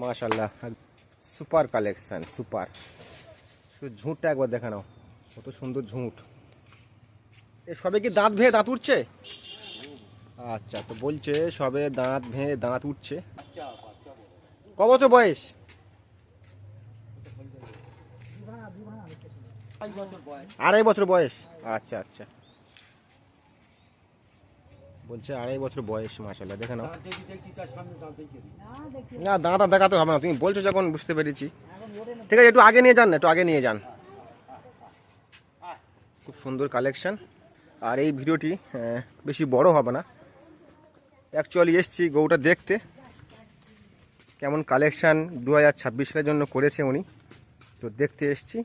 মাশাল্লাহ super collection, super. শুধু ঝুঁটটা একবার দেখে নাও, কত সুন্দর ঝুঁট। এ, সবে কি দাঁত ভেঙে দাঁত উঠছে? আচ্ছা তো বলছে সবে দাঁত ভেঙে দাঁত উঠছে। ক বছর বয়স? আড়াই বছর বয়স। আচ্ছা আচ্ছা। বলছে আড়াই বছর বয়স মাসাল্লাহ দেখে নাও। না দাঁত দেখাতে হবে না তুমি বলছো যখন বুঝতে পেরেছি। ঠিক আছে একটু আগে নিয়ে যান না একটু আগে নিয়ে যান। খুব সুন্দর কালেকশন আর এই ভিডিওটি বেশি বড় হবে না। অ্যাকচুয়ালি এসছি গৌটা দেখতে। কেমন কালেকশান দু হাজার ছাব্বিশ সালের জন্য করেছে উনি। তো দেখতে এসছি।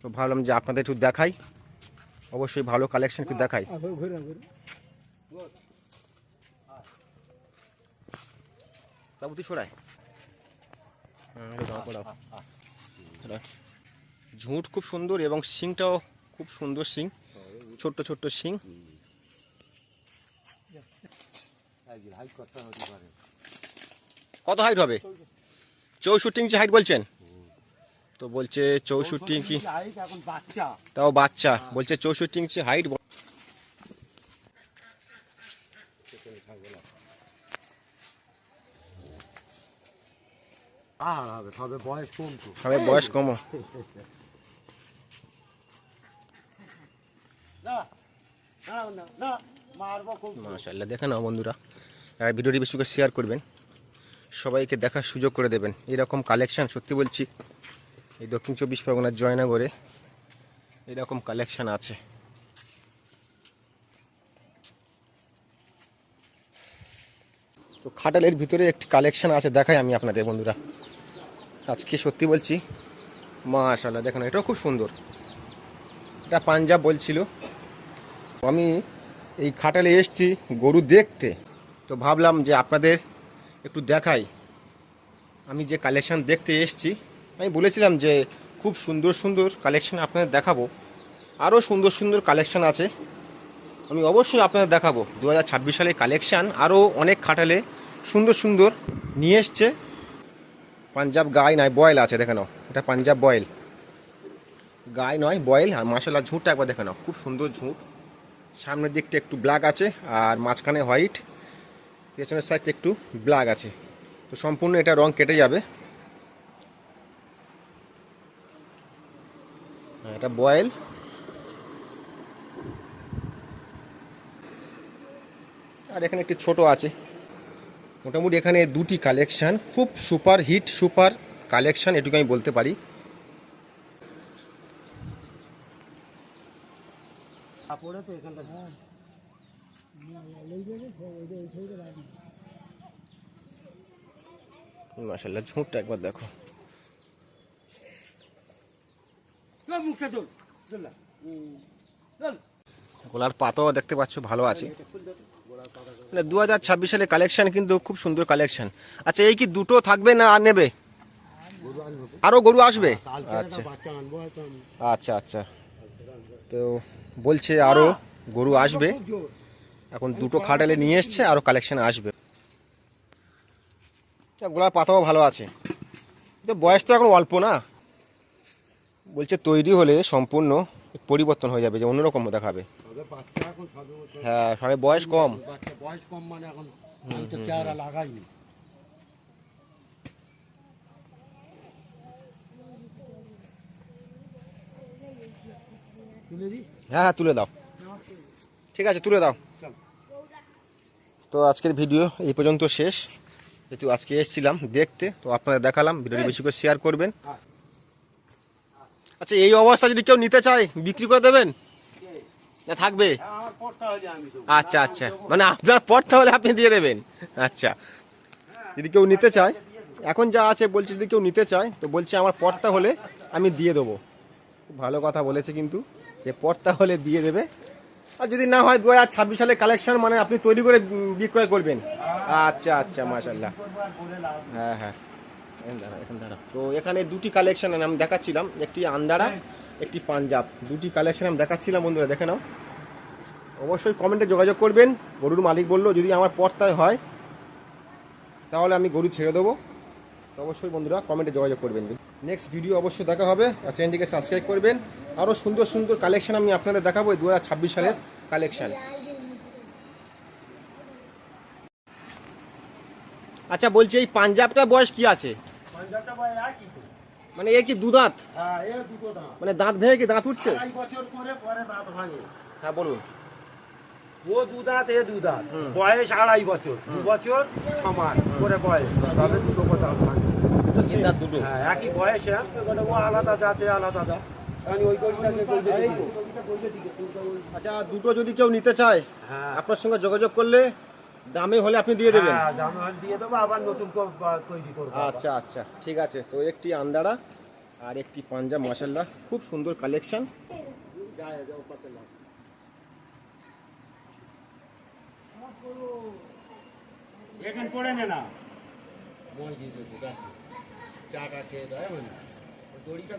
তো ভাবলাম যে আপনাদের একটু দেখাই। অবশ্যই ভালো কালেকশন একটু দেখাই। বাবুতি সরাই ঝুঁট খুব সুন্দর এবং শিংটাও খুব সুন্দর শিং। ছোট্ট ছোট্ট শিং। কত হাইট হবে? চৌষট্টি ইঞ্চি হাইট বলছেন? তো বলছে চৌষট্টি ইঞ্চি তাও বাচ্চা। বলছে চৌষট্টি ইঞ্চি হাইট আর হবে সবে বয়স কম তো সবাই বয়স কম মাশাল্লাহ দেখে নাও বন্ধুরা। আর ভিডিওটি বেশি করে শেয়ার করবেন। সবাইকে দেখার সুযোগ করে দেবেন। এরকম কালেকশন সত্যি বলছি, এই দক্ষিণ চব্বিশ পরগনার জয়নগরে এরকম কালেকশন আছে। তো খাটালের ভিতরে একটি কালেকশন আছে, দেখাই আমি আপনাদের বন্ধুরা। আজকে সত্যি বলছি মাশাল্লাহ দেখেন এটাও খুব সুন্দর। এটা পাঞ্জাব বলছিল। আমি এই খাটালে এসছি গরু দেখতে। তো ভাবলাম যে আপনাদের একটু দেখাই। আমি যে কালেকশন দেখতে এসছি, আমি বলেছিলাম যে খুব সুন্দর সুন্দর কালেকশন আপনাদের দেখাবো। আরও সুন্দর সুন্দর কালেকশন আছে। আমি অবশ্যই আপনাদের দেখাবো। দু হাজার ছাব্বিশ সালে কালেকশান আরও অনেক খাটালে সুন্দর সুন্দর নিয়ে এসছে। পাঞ্জাব গায়ে নয় বয়েল আছে দেখে নাও। এটা পাঞ্জাব বয়েল গায়ে নয় বয়েল আর মাসাল্লাহ ঝুঁটটা একবার দেখে নাও। খুব সুন্দর ঝুঁট। সামনের দিকটা একটু ব্ল্যাক আছে আর মাঝখানে হোয়াইট পেছনের সাইডটা একটু ব্ল্যাক আছে। তো সম্পূর্ণ এটা রং কেটে যাবে। হ্যাঁ, এটা বয়েল আর এখানে একটি ছোট আছে। মোটামুটি এখানে দুটি কালেকশান খুব সুপার হিট সুপার কালেকশান এটুকু আমি বলতে পারি। মাসাল্লাহ ঝুঁটটা একবার দেখো। গোলার পাতাও দেখতে পাচ্ছ, ভালো আছে। মানে দু হাজার ছাব্বিশ সালে কালেকশন কিন্তু খুব সুন্দর কালেকশন আচ্ছা এই কি দুটো থাকবে না আর নেবে? আরও গরু আসবে? আচ্ছা। আচ্ছা আচ্ছা। তো বলছে আরও গরু আসবে। এখন দুটো খাটালে নিয়ে এসছে আরও কালেকশন আসবে। গোলার পাতাও ভালো আছে। তো বয়স তো এখন অল্প না। বলছে তৈরি হলে সম্পূর্ণ পরিবর্তন হয়ে যাবে, যে অন্যরকম দেখাবে। হ্যাঁ সবাই বয়স কম। বাচ্চা বয়স কম মানে এখন আমি তো চেহারা লাগাইনি হ্যাঁ হ্যাঁ তুলে দাও। ঠিক আছে তুলে দাও। তো আজকের ভিডিও এই পর্যন্ত শেষ। যেহেতু আজকে এসেছিলাম দেখতে তো আপনাদের দেখালাম ভিডিওটি বেশি করে শেয়ার করবেন। আচ্ছা এই অবস্থা যদি কেউ নিতে চায় বিক্রি করে দেবেন? থাকবে? আমি আচ্ছা আচ্ছা। মানে আপনার পর তাহলে আপনি দিয়ে দেবেন। আচ্ছা। যদি কেউ নিতে চায় এখন যা আছে বলছে যদি কেউ নিতে চায় তো বলছে আমার পরটা হলে আমি দিয়ে দেবো। ভালো কথা বলেছে কিন্তু যে পরটা হলে দিয়ে দেবে। আর যদি না হয় দু হাজার ছাব্বিশ সালে কালেকশন মানে আপনি তৈরি করে বিক্রয় করবেন। আচ্ছা আচ্ছা মাশাল্লাহ হ্যাঁ হ্যাঁ। তো এখানে দুটি কালেকশন আমি দেখাচ্ছিলাম। একটি আন্দারা একটি পাঞ্জাব। দুটি কালেকশন আমি দেখাচ্ছিলাম বন্ধুরা, দেখে নাও। অবশ্যই কমেন্টে যোগাযোগ করবেন। গরুর মালিক বলল, যদি আমার পর্তায় হয়, তাহলে আমি গরু ছেড়ে দেবো। অবশ্যই বন্ধুরা কমেন্টে যোগাযোগ করবেন। নেক্সট ভিডিও অবশ্যই দেখা হবে। আর চ্যানেলটিকে সাবস্ক্রাইব করবেন। আরও সুন্দর সুন্দর কালেকশন আমি আপনাদের দেখাবো দু হাজার ছাব্বিশ সালের কালেকশন আচ্ছা বলছি এই পাঞ্জাবটা বয়স কি আছে? পাঞ্জাবটা ভাই একই তো মানে এ কি দু দাঁত হ্যাঁ মানে দাঁত ভেঙে কি দাঁত উঠছে? বছর করে পরে দাঁত ভাঙে। হ্যাঁ বলুন। ও দু দাঁত এ দু দাঁত বয়স আড়াই বছর দু বছর ছ মাস করে বয়স। তবে দুটো কথা দুটো হ্যাঁ একই বয়সে এবারে ও আলাদা জাতে আলাদা দাঁত। আচ্ছা দুটো যদি কেউ নিতে চায় হ্যাঁ। আপনার সঙ্গে যোগাযোগ করলে দামে হলে আপনি দিয়ে দেবেন? হ্যাঁ দাম হলে দিয়ে দেবো আবার নতুন তৈরি করব আচ্ছা আচ্ছা ঠিক আছে। তো একটি আন্দারা আর একটি পাঞ্জাব মাসাল্লাহ খুব সুন্দর কালেকশন। এখানে পড়ে নে না। মই দিয়ে দেবো চাটা খেয়ে দেয় মানে দড়িটা